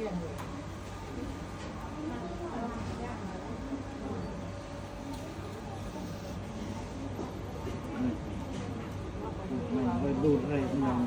tiền rồi mình phải đun đây làm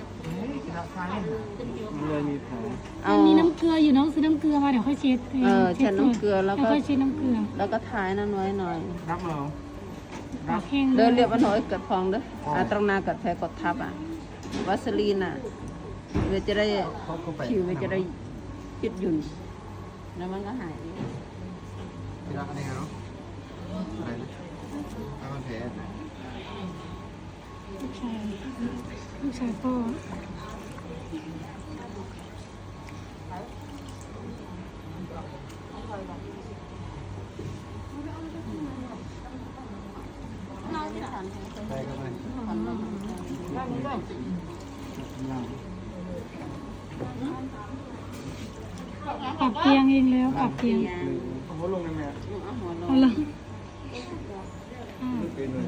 มันเลยมีแผลเอามันมีน้ำเกลืออยู่น้องซื้อน้ำเกลือมาเดี๋ยวค่อยเช็ดเออเช็ดน้ำเกลือแล้วก็ค่อยเช็ดน้ำเกลือ แล้วก็ทายนั่นไว้หน่อยดักเราปากแห้งเดินเรียบมันหน่อยเกิดพองเด้ออ่าตรงหน้าเกิดแผลกดทับอะวัสลีนอะเพื่อจะได้เขาก็ไปผิวมันจะได้ยืดหยุ่นแล้วมันก็หายเองที่รักนี่เนาะอะไรนะถ้ามันแผลลูกชายลูกชายพ่อ ไปก็ไปยังปรับเตียงเองแล้วปรับเตียงผมว่าลงในแม่เอาหัวลงเอาละเป็นเลย